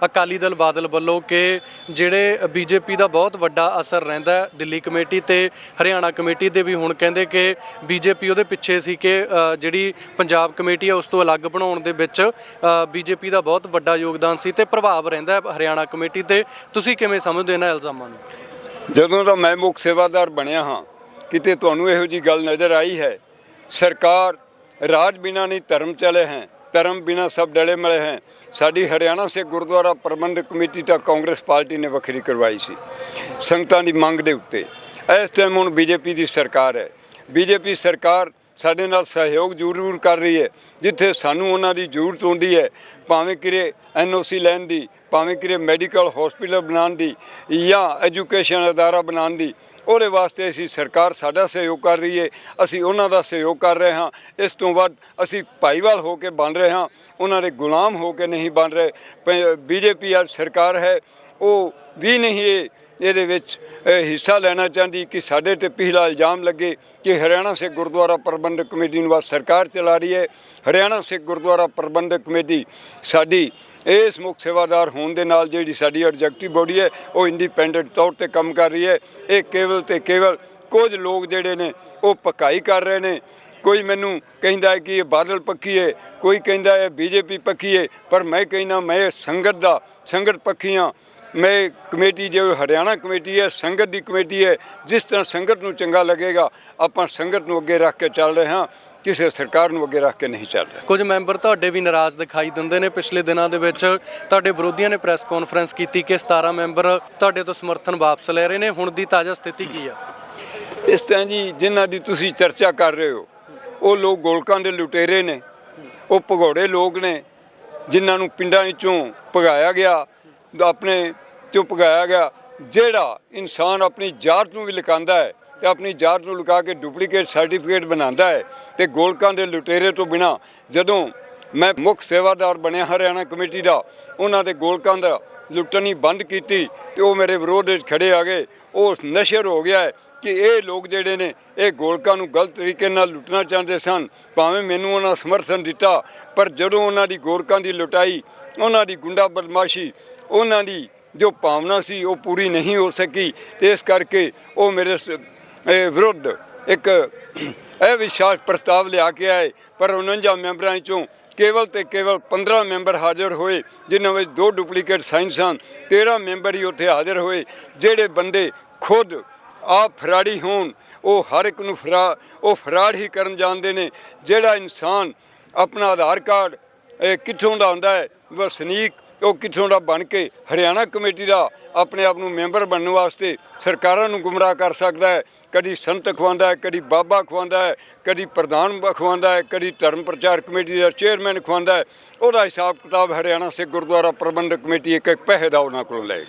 ਅਕਾਲੀ ਦਲ ਬਾਦਲ ਵੱਲੋਂ ਕਿ ਜਿਹੜੇ ਬੀਜੇਪੀ ਦਾ ਬਹੁਤ ਵੱਡਾ ਅਸਰ ਰਹਿੰਦਾ ਹੈ ਦਿੱਲੀ ਕਮੇਟੀ ਤੇ ਹਰਿਆਣਾ ਕਮੇਟੀ ਦੇ ਵੀ ਹੁਣ ਕਹਿੰਦੇ ਕਿ ਬੀਜੇਪੀ ਉਹਦੇ ਪਿੱਛੇ ਸੀ ਕਿ ਅ, ਜਿਹੜੀ ਪੰਜਾਬ ਕਮੇਟੀ ਹੈ ਉਸ ਤੋਂ ਅਲੱਗ ਬਣਾਉਣ ਦੇ ਵਿੱਚ ਬੀਜੇਪੀ ਦਾ ਬਹੁਤ ਵੱਡਾ ਯੋਗਦਾਨ ਸੀ ਤੇ ਪ੍ਰਭਾਵ ਰਹਿੰਦਾ ਹੈ ਹਰਿਆਣਾ ਕਮੇਟੀ ਤੇ। ਤੁਸੀਂ ਕਿਵੇਂ ਸਮਝਦੇ ਹੋ ਇਹਨਾਂ ਇਲਜ਼ਾਮਾਂ ਨੂੰ? ਜਦੋਂ ਦਾ ਮੈਂ ਮੁੱਖ ਸੇਵਾਦਾਰ ਬਣਿਆ ਹਾਂ ਕਿਤੇ ਤੁਹਾਨੂੰ ਇਹੋ ਜੀ ਗੱਲ ਨਜ਼ਰ ਆਈ ਹੈ ਸਰਕਾਰ ਰਾਜ ਬਿਨਾ ਨਹੀਂ ਧਰਮ ਚਲੇ ਹੈ ਧਰਮ ਬਿਨਾ ਸਭ ਡਲੇ ਮਲੇ ਹੈ। ਸਾਡੀ ਹਰਿਆਣਾ ਸੇ ਗੁਰਦੁਆਰਾ ਪ੍ਰਬੰਧਕ ਕਮੇਟੀ ਤਾਂ ਕਾਂਗਰਸ ਪਾਰਟੀ ਨੇ ਵੱਖਰੀ ਕਰਵਾਈ ਸੀ। ਸੰਗਤਾਂ ਦੀ ਮੰਗ ਦੇ ਉੱਤੇ। ਇਸ ਟਾਈਮ ਹੁਣ ਬੀਜੇਪੀ ਦੀ ਸਰਕਾਰ ਹੈ। ਬੀਜੇਪੀ ਸਰਕਾਰ ਸਾਡੇ ਨਾਲ ਸਹਿਯੋਗ ਜ਼ਰੂਰ ਕਰ ਰਹੀ ਹੈ, ਜਿੱਥੇ ਸਾਨੂੰ ਉਹਨਾਂ ਦੀ ਜ਼ਰੂਰਤ ਹੁੰਦੀ ਹੈ। ਭਾਵੇਂ ਕਿਰੇ ਐਨਓਸੀ ਲੈਣ ਦੀ, ਭਾਵੇਂ ਕਿਰੇ ਮੈਡੀਕਲ ਹਸਪੀਟਲ ਬਣਾਉਣ ਦੀ ਜਾਂ ਐਜੂਕੇਸ਼ਨ ਅਦਾਰਾ ਬਣਾਉਣ ਦੀ, ਉਹਦੇ ਵਾਸਤੇ ਅਸੀਂ ਸਰਕਾਰ ਸਾਡਾ ਸਹਿਯੋਗ ਕਰ ਰਹੀ ਹੈ। ਅਸੀਂ ਉਹਨਾਂ ਦਾ ਸਹਿਯੋਗ ਕਰ ਰਹੇ ਹਾਂ। ਇਸ ਤੋਂ ਬਾਅਦ ਅਸੀਂ ਭਾਈਵਾਲ ਹੋ ਕੇ ਬਣ ਰਹੇ ਹਾਂ। ਉਹਨਾਂ ਦੇ ਗੁਲਾਮ ਹੋ ਕੇ ਨਹੀਂ ਬਣ ਰਹੇ। ਬੀਜੇਪੀ ਅੱਜ ਸਰਕਾਰ ਹੈ, ਉਹ ਵੀ ਨਹੀਂ ਇਹ ਇਹਦੇ ਵਿੱਚ ਅ, ਹਿੱਸਾ ਲੈਣਾ ਚਾਹੁੰਦੀ ਕਿ ਸਾਡੇ ਤੇ ਪਹਿਲਾ ਇਲਜ਼ਾਮ ਲੱਗੇ ਕਿ ਹਰਿਆਣਾ ਸਿੱਖ ਗੁਰਦੁਆਰਾ ਪ੍ਰਬੰਧਕ ਕਮੇਟੀ ਨੂੰ ਬਸ ਸਰਕਾਰ ਚਲਾ ਰਹੀ ਹੈ। ਹਰਿਆਣਾ ਸਿੱਖ ਗੁਰਦੁਆਰਾ ਪ੍ਰਬੰਧਕ ਕਮੇਟੀ ਸਾਡੀ ਇਸ ਮੁੱਖ ਸੇਵਾਦਾਰ ਹੋਣ ਦੇ ਨਾਲ ਜਿਹੜੀ ਸਾਡੀ ਐਗਜ਼ੈਕਟਿਵ ਬੋਡੀ ਹੈ ਉਹ ਇੰਡੀਪੈਂਡੈਂਟ ਤੌਰ ਤੇ ਕੰਮ ਕਰ ਰਹੀ ਹੈ। ਇਹ ਕੇਵਲ ਤੇ ਕੇਵਲ ਕੁਝ ਲੋਕ ਜਿਹੜੇ ਨੇ ਉਹ ਪਕਾਈ ਕਰ ਰਹੇ ਨੇ। ਕੋਈ ਮੈਨੂੰ ਕਹਿੰਦਾ ਹੈ ਕਿ ਇਹ ਬਾਦਲ ਪੱਖੀ ਹੈ ਕੋਈ ਕਹਿੰਦਾ ਹੈ ਬੀਜੇਪੀ ਪੱਖੀ ਹੈ ਪਰ ਮੈਂ ਕਹਿੰਦਾ ਮੈਂ ਇਹ ਸੰਗਤ ਦਾ ਸੰਗਤ ਪੱਖੀਆਂ ਮੈਂ ਕਮੇਟੀ ਜੋ ਹਰਿਆਣਾ ਕਮੇਟੀ ਹੈ ਸੰਗਤ ਦੀ ਕਮੇਟੀ ਹੈ ਜਿਸ ਤਰ੍ਹਾਂ ਸੰਗਤ ਨੂੰ ਚੰਗਾ ਲੱਗੇਗਾ ਆਪਾਂ ਸੰਗਤ ਨੂੰ ਅੱਗੇ ਰੱਖ ਕੇ ਚੱਲ ਰਹੇ ਹਾਂ ਕਿਸੇ ਸਰਕਾਰ ਨੂੰ ਅੱਗੇ ਰੱਖ ਕੇ ਨਹੀਂ ਚੱਲ ਰਹੇ। ਕੁਝ ਮੈਂਬਰ ਤੁਹਾਡੇ ਵੀ ਨਾਰਾਜ਼ ਦਿਖਾਈ ਦਿੰਦੇ ਨੇ ਪਿਛਲੇ ਦਿਨਾਂ ਦੇ ਵਿੱਚ। ਤੁਹਾਡੇ ਵਿਰੋਧੀਆਂ ਨੇ ਪ੍ਰੈਸ ਕਾਨਫਰੰਸ ਕੀਤੀ ਕਿ 17 ਮੈਂਬਰ ਤੁਹਾਡੇ ਤੋਂ ਸਮਰਥਨ ਵਾਪਸ ਲੈ ਰਹੇ ਨੇ। ਹੁਣ ਦੀ ਤਾਜ਼ਾ ਸਥਿਤੀ ਕੀ ਆ? ਇਸ ਤਰ੍ਹਾਂ ਜੀ ਜਿਨ੍ਹਾਂ ਦੀ ਤੁਸੀਂ ਚਰਚਾ ਕਰ ਰਹੇ ਹੋ ਉਹ ਲੋਕ ਗੋਲਕਾਂ ਦੇ ਲੁਟੇਰੇ ਨੇ ਉਹ ਭਗੌੜੇ ਲੋਕ ਨੇ ਜਿਨ੍ਹਾਂ ਨੂੰ ਪਿੰਡਾਂ ਵਿੱਚੋਂ ਭਗਾਇਆ ਗਿਆ ਆਪਣੇ ਚੋਂ ਭਗਾਇਆ ਗਿਆ, ਜਿਹੜਾ ਇਨਸਾਨ ਆਪਣੀ ਜਾਤ ਨੂੰ ਵੀ ਲੁਕਾਉਂਦਾ ਹੈ ਤੇ ਆਪਣੀ ਜਾਤ ਨੂੰ ਲੁਕਾ ਕੇ ਡੁਪਲੀਕੇਟ ਸਰਟੀਫਿਕੇਟ ਬਣਾਉਂਦਾ ਹੈ ਤੇ ਗੋਲਕਾਂ ਦੇ ਲੁਟੇਰੇ ਤੋਂ ਬਿਨਾ ਜਦੋਂ ਮੈਂ ਮੁੱਖ ਸੇਵਾਦਾਰ ਬਣਿਆ ਹਰਿਆਣਾ ਕਮੇਟੀ ਦਾ, ਉਹਨਾਂ ਦੇ ਗੋਲਕਾਂ ਦਾ ਲੁੱਟਣੀ ਬੰਦ ਕੀਤੀ ਤੇ ਉਹ ਮੇਰੇ ਵਿਰੋਧ ਵਿੱਚ ਖੜੇ ਆ ਗਏ। ਉਹ ਨਸ਼ਰ ਹੋ ਗਿਆ ਹੈ ਕਿ ਇਹ ਲੋਕ ਜਿਹੜੇ ਨੇ, ਇਹ ਗੋਲਕਾਂ ਨੂੰ ਗਲਤ ਤਰੀਕੇ ਨਾਲ ਲੁੱਟਣਾ ਚਾਹੁੰਦੇ ਸਨ। ਭਾਵੇਂ ਮੈਨੂੰ ਉਹਨਾਂ ਸਮਰਥਨ ਦਿੱਤਾ, ਪਰ ਜਦੋਂ ਉਹਨਾਂ ਦੀ ਗੋਲਕਾਂ ਦੀ ਲੁਟਾਈ, ਉਹਨਾਂ ਦੀ ਗੁੰਡਾ ਬਦਮਾਸ਼ੀ, ਉਹਨਾਂ ਦੀ ਜੋ ਭਾਵਨਾ ਸੀ ਉਹ ਪੂਰੀ ਨਹੀਂ ਹੋ ਸਕੀ। ਤੇ ਇਸ ਕਰਕੇ ਉਹ ਮੇਰੇ ਵਿਰੁੱਧ ਇੱਕ ਇਹ ਵਿਸ਼ਵਾਸ ਪ੍ਰਸਤਾਵ ਲਿਆ ਕੇ ਆਏ। ਪਰ 49 ਮੈਂਬਰਾਂ ਵਿੱਚੋਂ ਕੇਵਲ ਤੇ ਕੇਵਲ 15 ਮੈਂਬਰ ਹਾਜ਼ਰ ਹੋਏ, ਜਿਨ੍ਹਾਂ ਵਿੱਚ ਦੋ ਡੁਪਲੀਕੇਟ ਸਾਇੰਸ ਹਨ 13 ਮੈਂਬਰ ਹੀ ਉੱਥੇ ਹਾਜ਼ਰ ਹੋਏ, ਜਿਹੜੇ ਬੰਦੇ ਖੁਦ ਆਪ ਫਰਾੜੀ ਹੋਣ, ਉਹ ਹਰ ਇੱਕ ਨੂੰ ਫਰਾ, ਉਹ ਫਰਾੜ ਹੀ ਕਰਨ ਜਾਣਦੇ ਨੇ, ਜਿਹੜਾ ਇਨਸਾਨ ਆਪਣਾ ਆਧਾਰ ਕਾਰਡ ਕਿੱਥੋਂ ਦਾ ਹੁੰਦਾ ਹੈ, ਵਸਨੀਕ ਉਹ ਕਿੱਥੋਂ ਦਾ ਬਣ ਕੇ ਹਰਿਆਣਾ ਕਮੇਟੀ ਦਾ ਆਪਣੇ ਆਪ ਨੂੰ ਮੈਂਬਰ ਬਣਨ ਵਾਸਤੇ ਸਰਕਾਰਾਂ ਨੂੰ ਗੁੰਮਰਾਹ ਕਰ ਸਕਦਾ ਹੈ, ਕਦੀ ਸੰਤ ਖਵਾਉਂਦਾ ਹੈ, ਕਦੀ ਬਾਬਾ ਖਵਾਉਂਦਾ ਹੈ, ਕਦੀ ਪ੍ਰਧਾਨ ਖਵਾਉਂਦਾ ਹੈ, ਕਦੀ ਧਰਮ ਪ੍ਰਚਾਰ ਕਮੇਟੀ ਦਾ ਚੇਅਰਮੈਨ ਖਵਾਉਂਦਾ ਹੈ। ਉਹਦਾ ਹਿਸਾਬ ਕਿਤਾਬ ਹਰਿਆਣਾ ਸਿੱਖ ਗੁਰਦੁਆਰਾ ਪ੍ਰਬੰਧਕ ਕਮੇਟੀ ਇੱਕ ਇੱਕ ਪੈਸੇ ਦਾ ਉਹਨਾਂ ਕੋਲੋਂ ਲਏ।